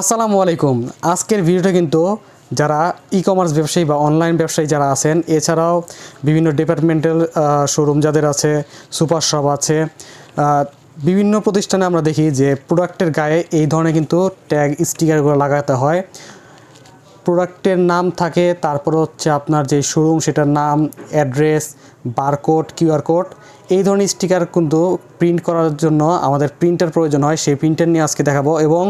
আসসালামু আলাইকুম। আজকের ভিডিওটা কিন্তু যারা ই কমার্স ব্যবসায়ী বা অনলাইন ব্যবসায়ী যারা আছেন, এছাড়াও বিভিন্ন ডিপার্টমেন্টাল শোরুম যাদের আছে সুপার শপ আছে বিভিন্ন প্রতিষ্ঠানে আমরা দেখি যে প্রোডাক্টের গায়ে এই ধরনের কিন্তু ট্যাগ স্টিকারগুলো লাগাতে হয়। প্রোডাক্টের নাম থাকে, তারপর হচ্ছে আপনার যে শোরুম সেটার নাম অ্যাড্রেস বারকোড কিউআর কোড এই ধরনের স্টিকার কিন্তু প্রিন্ট করার জন্য আমাদের প্রিন্টার প্রয়োজন হয়, সেই প্রিন্টার নিয়ে আজকে দেখাবো এবং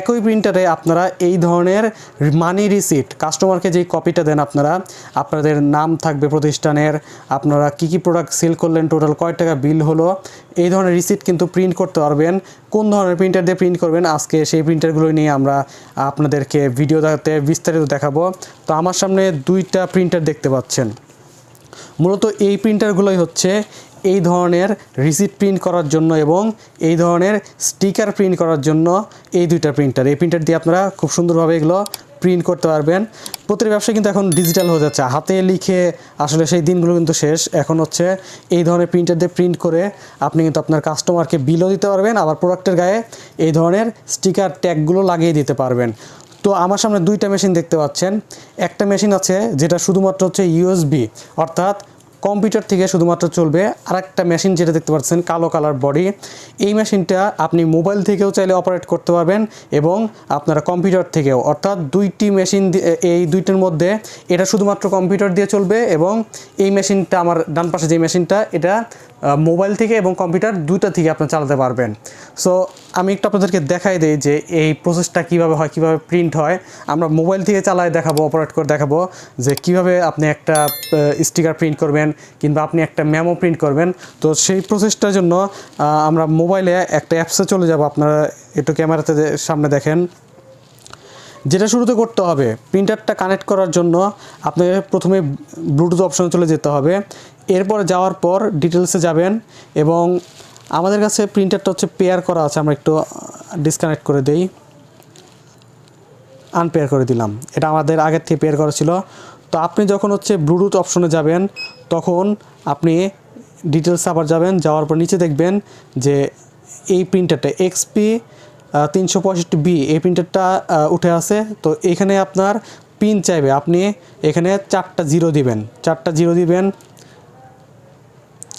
একই প্রিন্টারে আপনারা এই ধরনের মানি রিসিট কাস্টমারকে যেই কপিটা দেন আপনারা, আপনাদের নাম থাকবে প্রতিষ্ঠানের, আপনারা কী কী প্রোডাক্ট সেল করলেন টোটাল কয় টাকা বিল হলো, এই ধরনের রিসিট কিন্তু প্রিন্ট করতে পারবেন, কোন ধরনের প্রিন্টার দিয়ে প্রিন্ট করবেন, আজকে সেই প্রিন্টারগুলো নিয়ে আমরা আপনাদেরকে ভিডিও দেখাতে, বিস্তারিত দেখাবো। তো আমার সামনে দুইটা প্রিন্টার দেখতে পাচ্ছেন। মূলত এই প্রিন্টারগুলোই হচ্ছে এই ধরনের রিসিট প্রিন্ট করার জন্য এবং এই ধরনের স্টিকার প্রিন্ট করার জন্য এই দুইটা প্রিন্টার এই প্রিন্টার দিয়ে আপনারা খুব সুন্দরভাবে এগুলো প্রিন্ট করতে পারবেন। প্রতিটি ব্যবসা কিন্তু এখন ডিজিটাল হয়ে যাচ্ছে। হাতে লিখে আসলে সেই দিনগুলো কিন্তু শেষ। এখন হচ্ছে এই ধরনের প্রিন্টার দিয়ে প্রিন্ট করে আপনি কিন্তু আপনার কাস্টমারকে বিলও দিতে পারবেন, আবার প্রোডাক্টের গায়ে এই ধরনের স্টিকার ট্যাগগুলো লাগিয়ে দিতে পারবেন। তো আমার সামনে দুইটা মেশিন দেখতে পাচ্ছেন। একটা মেশিন আছে যেটা শুধুমাত্র হচ্ছে ইউএসবি অর্থাৎ কম্পিউটার থেকে শুধুমাত্র চলবে। আর একটা মেশিন যেটা দেখতে পাচ্ছেন, কালো কালার বডি। এই মেশিনটা আপনি মোবাইল থেকেও চাইলে অপারেট করতে পারবেন এবং আপনারা কম্পিউটার থেকেও। অর্থাৎ দুইটি মেশিন এই দুইটার মধ্যে এটা শুধুমাত্র কম্পিউটার দিয়ে চলবে এবং এই মেশিনটা, আমার ডান পাশে যে মেশিনটা, এটা মোবাইল থেকে এবং কম্পিউটার দুইটা থেকে আপনি চালাতে পারবেন। সো আমি একটু আপনাদেরকে দেখাই দিই যে এই প্রসেসটা কীভাবে হয়, কীভাবে প্রিন্ট হয়। আমরা মোবাইল থেকে চালায় দেখাবো অপারেট করে দেখাবো যে কীভাবে আপনি একটা স্টিকার প্রিন্ট করবেন কিংবা আপনি একটা মেমো প্রিন্ট করবেন। তো সেই প্রসেসটার জন্য আমরা মোবাইলে একটা অ্যাপসে চলে যাব। আপনারা একটু ক্যামেরাতে সামনে দেখেন। যেটা শুরুতে করতে হবে প্রিন্টারটা কানেক্ট করার জন্য আপনাকে প্রথমে ব্লুটুথ অপশনে চলে যেতে হবে। এরপর যাওয়ার পর ডিটেলসে যাবেন এবং আমাদের কাছে প্রিন্টারটা হচ্ছে পেয়ার করা আছে, আমরা একটু ডিসকানেক্ট করে দেই। আনপেয়ার করে দিলাম। এটা আমাদের আগের থেকে পেয়ার করা ছিল। তো আপনি যখন হচ্ছে ব্লুটুথ অপশনে যাবেন, তখন আপনি ডিটেলস আবার যাবেন, যাওয়ার পর নিচে দেখবেন যে এই প্রিন্টারটা এক্সপি তিনশো পঁয়ষট্টি বি এই প্রিন্টারটা উঠে আছে। তো এখানে আপনার পিন চাইবে। আপনি এখানে চারটা জিরো দিবেন। চারটা জিরো দিবেন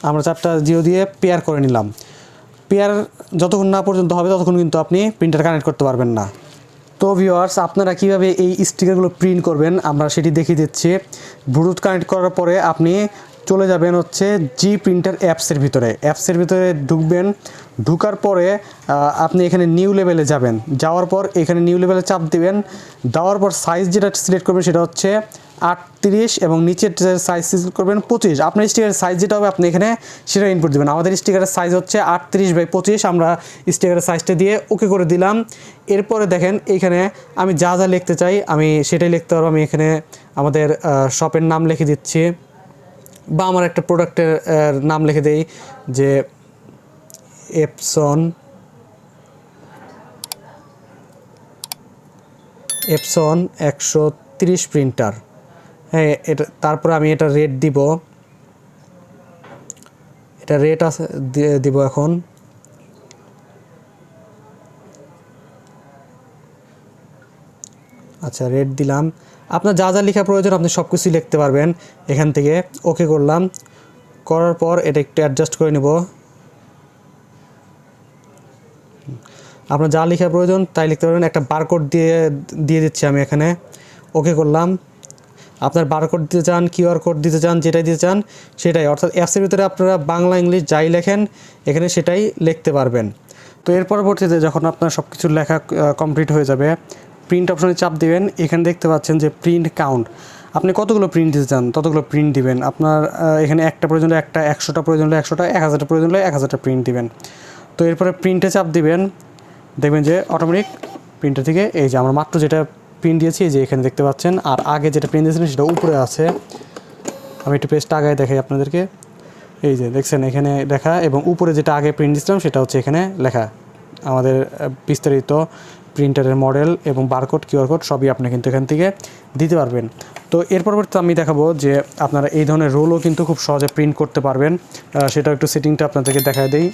আমরা চারটা জিরো দিয়ে পেয়ার করে নিলাম। পেয়ার যতক্ষণ না পর্যন্ত হবে, ততক্ষণ কিন্তু আপনি প্রিন্টার কানেক্ট করতে পারবেন না। তো ভিওয়ার্স আপনারা কীভাবে এই স্টিকারগুলো প্রিন্ট করবেন, আমরা সেটি দেখিয়ে দিচ্ছি। ব্লুটুথ কানেক্ট করার পরে আপনি চলে যাবেন হচ্ছে জি প্রিন্টার অ্যাপসের ভিতরে। অ্যাপসের ভিতরে ঢুকবেন, ঢুকার পরে আপনি এখানে নিউ লেভেলে যাবেন। যাওয়ার পর এখানে নিউ লেভেলে চাপ দিবেন। দেওয়ার পর সাইজ যেটা সিলেক্ট করবেন সেটা হচ্ছে আটত্রিশ এবং নিচের সাইজ করবেন পঁচিশ। আপনার স্টিকারের সাইজ যেটা হবে, আপনি এখানে সেটা ইনপুট দেবেন। আমাদের স্টিকারের সাইজ হচ্ছে আটত্রিশ বাই পঁচিশ। আমরা স্টিকারের সাইজটা দিয়ে ওকে করে দিলাম। এরপরে দেখেন এইখানে আমি যা যা লিখতে চাই, আমি সেটাই লিখতে পারব। আমি এখানে আমাদের শপের নাম লিখে দিচ্ছি। বা আমার একটা প্রোডাক্টের নাম লিখে দেই, যে এপসন এপসন একশো প্রিন্টার হ্যাঁ এটা, তারপরে আমি এটা রেট দিব। এটা রেট আছে দিব এখন। আচ্ছা রেট দিলাম। আপনার যা যা লেখা প্রয়োজন, আপনি সব কিছুই লিখতে পারবেন এখান থেকে। ওকে করলাম। করার পর এটা একটু অ্যাডজাস্ট করে নেব। আপনার যা লেখা প্রয়োজন, তাই লিখতে পারবেন। একটা বারকোড দিয়ে দিয়ে দিচ্ছি আমি এখানে। ওকে করলাম। আপনার বারকোড দিতে চান কিউআর কোড দিতে চান, যেটাই দিতে চান, সেটাই। অর্থাৎ অ্যাপসের ভিতরে আপনারা বাংলা, ইংলিশ যাই লেখেন, এখানে সেটাই লিখতে পারবেন। তো এর পরবর্তীতে যখন আপনার সব কিছু লেখা কমপ্লিট হয়ে যাবে প্রিন্ট অপশনে চাপ দিবেন। এখানে দেখতে পাচ্ছেন যে প্রিন্ট কাউন্ট আপনি কতগুলো প্রিন্ট দিতে চান? ততগুলো প্রিন্ট দিবেন। আপনার এখানে একটা প্রয়োজন হলে একটা, একশোটা প্রয়োজন হলে একশোটা, এক হাজারটা প্রয়োজন হলে এক হাজারটা প্রিন্ট দিবেন। তো এরপরে প্রিন্টে চাপ দিবেন। দেখবেন যে অটোমেটিক প্রিন্টার থেকে এই যে আমার মাত্র যেটা প্রিন্ট দিয়েছি, এই যে এখানে দেখতে পাচ্ছেন। আর আগে যেটা প্রিন্ট দিয়েছিলেন সেটা উপরে আছে। আমি একটু পেজটা আগে দেখাই আপনাদেরকে। এই যে দেখছেন, এখানে লেখা এবং উপরে যেটা আগে প্রিন্ট দিয়েছিলাম সেটা হচ্ছে এখানে লেখা। আমাদের বিস্তারিত প্রিন্টারের মডেল এবং বারকোড কিউআর কোড সবই আপনি কিন্তু এখান থেকে দিতে পারবেন। তো এর পরবর্তীতে আমি দেখাবো যে আপনারা এই ধরনের রোলও কিন্তু খুব সহজে প্রিন্ট করতে পারবেন। সেটা একটু সেটিংটা আপনাদেরকে দেখায় দেই।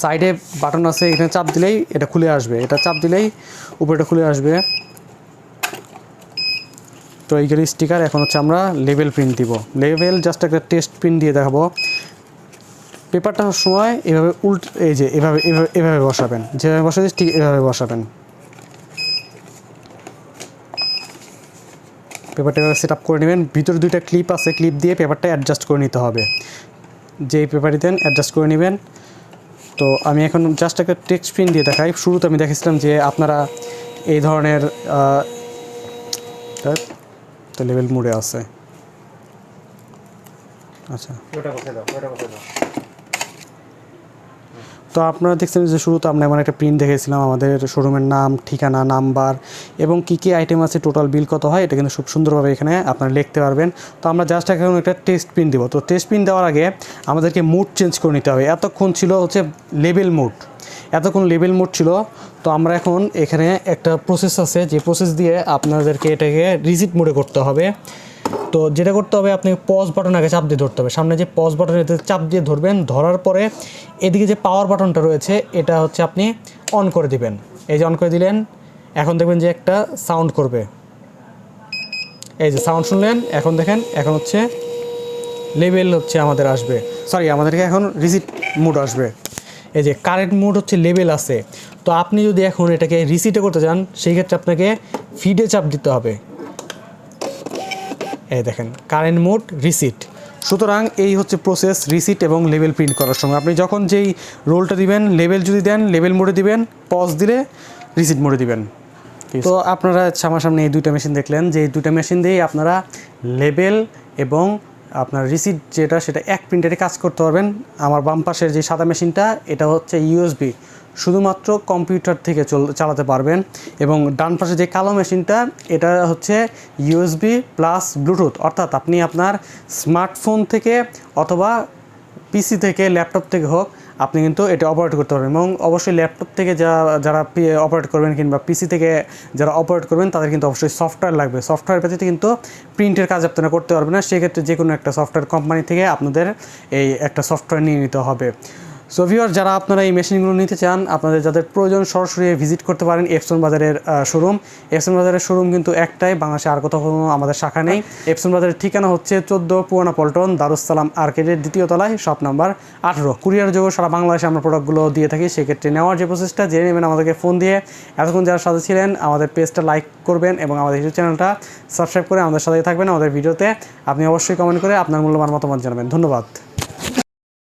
সাইডে বাটন আছে, এখানে চাপ দিলেই এটা খুলে আসবে। এটা চাপ দিলেই উপরেটা খুলে আসবে। তো এইগুলি স্টিকার এখন হচ্ছে আমরা লেভেল প্রিন্ট দিব। লেভেল জাস্ট একটা টেস্ট প্রিন্ট দিয়ে দেখাবো। পেপারটা সময় এভাবে উল্ট এই যে এভাবে এভাবে বসাবেন। যেভাবে বসাতে ঠিক এভাবে বসাবেন। পেপারটা এভাবে সেট আপ করে নেবেন। ভিতরে দুইটা ক্লিপ আছে ক্লিপ দিয়ে পেপারটা অ্যাডজাস্ট করে নিতে হবে। যেই পেপারই দেন অ্যাডজাস্ট করে নেবেন। তো আমি এখন জাস্ট একটা টেক্সট প্রিন্ট দিয়ে দেখাই। শুরুতে আমি দেখেছিলাম যে আপনারা এই ধরনের তো লেভেল মোডে আছে। আচ্ছা। তো আপনারা দেখছেন যে শুরুতে আমরা এমন একটা প্রিন্ট দেখেছিলাম আমাদের শোরুমের নাম ঠিকানা নাম্বার এবং কী কী আইটেম আছে টোটাল বিল কত হয় এটা কিন্তু খুব সুন্দরভাবে এখানে আপনারা লিখতে পারবেন। তো আমরা জাস্ট এখন একটা টেস্ট প্রিন্ট দিব। তো টেস্ট প্রিন্ট দেওয়ার আগে আমাদেরকে মুড চেঞ্জ করে নিতে হবে। এতক্ষণ ছিল হচ্ছে লেভেল মুড এতক্ষণ লেভেল মোড ছিল তো আমরা এখন এখানে একটা প্রসেস আছে, যে প্রসেস দিয়ে আপনাদেরকে এটাকে রিজিট মোডে করতে হবে। তো যেটা করতে হবে, আপনি পজ বাটন আগে চাপ দিয়ে ধরতে হবে। সামনে যে পজ বাটন এতে চাপ দিয়ে ধরবেন, ধরার পরে এদিকে যে পাওয়ার বাটনটা রয়েছে, এটা হচ্ছে আপনি অন করে দিবেন। এই যে অন করে দিলেন, এখন দেখবেন যে একটা সাউন্ড করবে। এই যে সাউন্ড শুনলেন, এখন দেখেন, এখন হচ্ছে লেভেল হচ্ছে আমাদের আসবে। সরি আমাদেরকে এখন রিসিট মুড আসবে। এই যে কারেন্ট মুড হচ্ছে লেভেল আছে। তো আপনি যদি এখন এটাকে রিসিটে করতে চান, সেই ক্ষেত্রে আপনাকে ফিডে চাপ দিতে হবে। এই দেখেন কারেন্ট মোড রিসিট সুতরাং এই হচ্ছে প্রসেস রিসিট এবং লেভেল প্রিন্ট করার সময়। আপনি যখন যেই রোলটা দিবেন লেভেল যদি দেন লেভেল মোডে দিবেন পজ দিলে রিসিট মোডে দিবেন। তো আপনারা সামনাসামনি এই দুইটা মেশিন দেখলেন যে এই দুইটা মেশিন দিয়েই আপনারা লেভেল এবং আপনার রিসিট যেটা, সেটা এক প্রিন্টারে কাজ করতে পারবেন। আমার বাম পাশের যে সাদা মেশিনটা এটা হচ্ছে ইউএসবি শুধুমাত্র কম্পিউটার থেকে চল চালাতে পারবেন। এবং ডান পাশে যে কালো মেশিনটা, এটা হচ্ছে ইউএসবি প্লাস ব্লুটুথ। অর্থাৎ আপনি আপনার স্মার্টফোন থেকে অথবা পিসি থেকে, ল্যাপটপ থেকে হোক, আপনি কিন্তু এটা অপারেট করতে পারবেন। এবং অবশ্যই ল্যাপটপ থেকে যা যারা অপারেট করবেন কিংবা পিসি থেকে যারা অপারেট করবেন, তাদের কিন্তু অবশ্যই সফটওয়্যার লাগবে। সফটওয়্যার ব্যতীত কিন্তু প্রিন্টের কাজ আপনারা করতে পারবেন না। সেক্ষেত্রে যে কোনো একটা সফটওয়্যার কোম্পানি থেকে আপনাদের এই একটা সফটওয়্যার নিয়ে নিতে হবে। সো ভিওর যারা আপনারা এই মেশিনগুলো নিতে চান, আপনাদের যাদের প্রয়োজন, সরাসরি ভিজিট করতে পারেন এফসন বাজারের শোরুম এফসন বাজারের শোরুম কিন্তু একটাই, বাংলাদেশে আর কোথাও কোনো আমাদের শাখা নেই। এফসন বাজারের ঠিকানা হচ্ছে চোদ্দ পুরানা পল্টন দারুসালাম আর্কেডের দ্বিতীয় তলায় শপ নাম্বার আঠেরো। কুরিয়ার যোগে সারা বাংলাদেশে আমরা প্রোডাক্টগুলো দিয়ে থাকি, সেক্ষেত্রে নেওয়ার যে প্রসেসটা জেনে নেবেন আমাদেরকে ফোন দিয়ে। এতক্ষণ যারা সাথে ছিলেন, আমাদের পেজটা লাইক করবেন এবং আমাদের ইউটিউব চ্যানেলটা সাবস্ক্রাইব করে আমাদের সাথে থাকবেন আমাদের ভিডিওতে। আপনি অবশ্যই কমেন্ট করে আপনার মূল্যবান মতামত জানাবেন। ধন্যবাদ।